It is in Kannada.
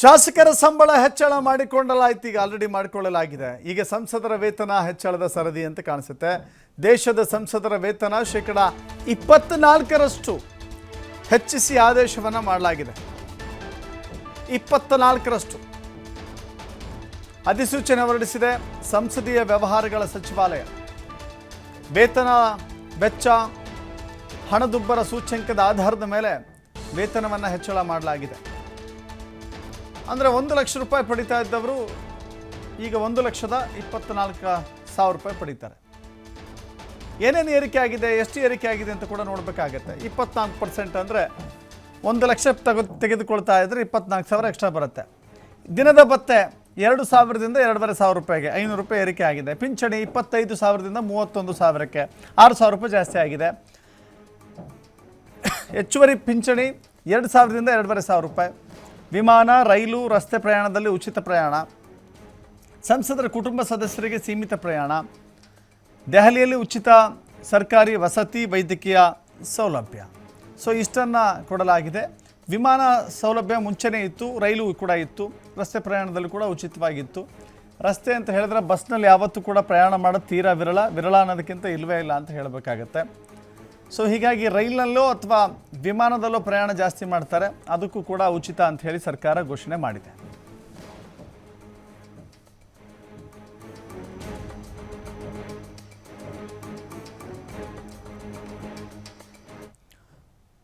ಶಾಸಕರ ಸಂಬಳ ಹೆಚ್ಚಳ ಮಾಡಿಕೊಂಡಲಾಯ್ತು, ಈಗ ಆಲ್ರೆಡಿ ಮಾಡಿಕೊಳ್ಳಲಾಗಿದೆ. ಈಗ ಸಂಸದರ ವೇತನ ಹೆಚ್ಚಳದ ಸರದಿ ಅಂತ ಕಾಣಿಸುತ್ತೆ. ದೇಶದ ಸಂಸದರ ವೇತನ ಶೇಕಡ ಇಪ್ಪತ್ನಾಲ್ಕರಷ್ಟು ಹೆಚ್ಚಿಸಿ ಆದೇಶವನ್ನು ಮಾಡಲಾಗಿದೆ. ಇಪ್ಪತ್ನಾಲ್ಕರಷ್ಟು. ಅಧಿಸೂಚನೆ ಹೊರಡಿಸಿದೆ, ಸಂಸದೀಯ ವ್ಯವಹಾರಗಳ ಸಚಿವಾಲಯ. ವೇತನ ವೆಚ್ಚ, ಹಣದುಬ್ಬರ ಸೂಚ್ಯಂಕದ ಆಧಾರದ ಮೇಲೆ ವೇತನವನ್ನು ಹೆಚ್ಚಳ ಮಾಡಲಾಗಿದೆ. ಅಂದರೆ ಒಂದು ಲಕ್ಷ ರೂಪಾಯಿ ಪಡಿತಾ ಇದ್ದವರು ಈಗ ಒಂದು ಲಕ್ಷದ ಇಪ್ಪತ್ತ್ನಾಲ್ಕು ಸಾವಿರ ರೂಪಾಯಿ ಪಡಿತಾರೆ. ಏನೇನು ಏರಿಕೆ ಆಗಿದೆ, ಎಷ್ಟು ಏರಿಕೆ ಆಗಿದೆ ಅಂತ ಕೂಡ ನೋಡಬೇಕಾಗತ್ತೆ. ಇಪ್ಪತ್ನಾಲ್ಕು ಪರ್ಸೆಂಟ್ ಅಂದರೆ ಒಂದು ಲಕ್ಷ ತಗೊ ತೆಗೆದುಕೊಳ್ತಾ ಇದ್ದರೆ ಇಪ್ಪತ್ನಾಲ್ಕು ಸಾವಿರ ಎಕ್ಸ್ಟ್ರಾ ಬರುತ್ತೆ. ದಿನದ ಭತ್ತೆ ಎರಡು ಸಾವಿರದಿಂದ ಎರಡೂವರೆ ಸಾವಿರ ರೂಪಾಯಿಗೆ ಐನೂರು ರೂಪಾಯಿ ಏರಿಕೆ ಆಗಿದೆ. ಪಿಂಚಣಿ ಇಪ್ಪತ್ತೈದು ಸಾವಿರದಿಂದ ಮೂವತ್ತೊಂದು ಸಾವಿರಕ್ಕೆ ಆರು ಸಾವಿರ ರೂಪಾಯಿ ಜಾಸ್ತಿ ಆಗಿದೆ. ಹೆಚ್ಚುವರಿ ಪಿಂಚಣಿ ಎರಡು ಸಾವಿರದಿಂದ ಎರಡೂವರೆ ಸಾವಿರ ರೂಪಾಯಿ. ವಿಮಾನ, ರೈಲು, ರಸ್ತೆ ಪ್ರಯಾಣದಲ್ಲಿ ಉಚಿತ ಪ್ರಯಾಣ, ಸಂಸದರ ಕುಟುಂಬ ಸದಸ್ಯರಿಗೆ ಸೀಮಿತ ಪ್ರಯಾಣ, ದೆಹಲಿಯಲ್ಲಿ ಉಚಿತ ಸರ್ಕಾರಿ ವಸತಿ ವೈದ್ಯಕೀಯ ಸೌಲಭ್ಯ. ಸೊ ಇಷ್ಟನ್ನು ಕೊಡಲಾಗಿದೆ. ವಿಮಾನ ಸೌಲಭ್ಯ ಮುಂಚೆನೇ ಇತ್ತು, ರೈಲು ಕೂಡ ಇತ್ತು, ರಸ್ತೆ ಪ್ರಯಾಣದಲ್ಲಿ ಕೂಡ ಉಚಿತವಾಗಿತ್ತು. ರಸ್ತೆ ಅಂತ ಹೇಳಿದ್ರೆ ಬಸ್ನಲ್ಲಿ ಯಾವತ್ತೂ ಕೂಡ ಪ್ರಯಾಣ ಮಾಡೋದು ತೀರಾ ವಿರಳ ವಿರಳ ಅನ್ನೋದಕ್ಕಿಂತ ಇಲ್ಲವೇ ಇಲ್ಲ ಅಂತ ಹೇಳಬೇಕಾಗತ್ತೆ. ಸೊ ಹೀಗಾಗಿ ರೈಲ್ನಲ್ಲೋ ಅಥವಾ ವಿಮಾನದಲ್ಲೋ ಪ್ರಯಾಣ ಜಾಸ್ತಿ ಮಾಡ್ತಾರೆ. ಅದಕ್ಕೂ ಕೂಡ ಉಚಿತ ಅಂತ ಹೇಳಿ ಸರ್ಕಾರ ಘೋಷಣೆ ಮಾಡಿದೆ.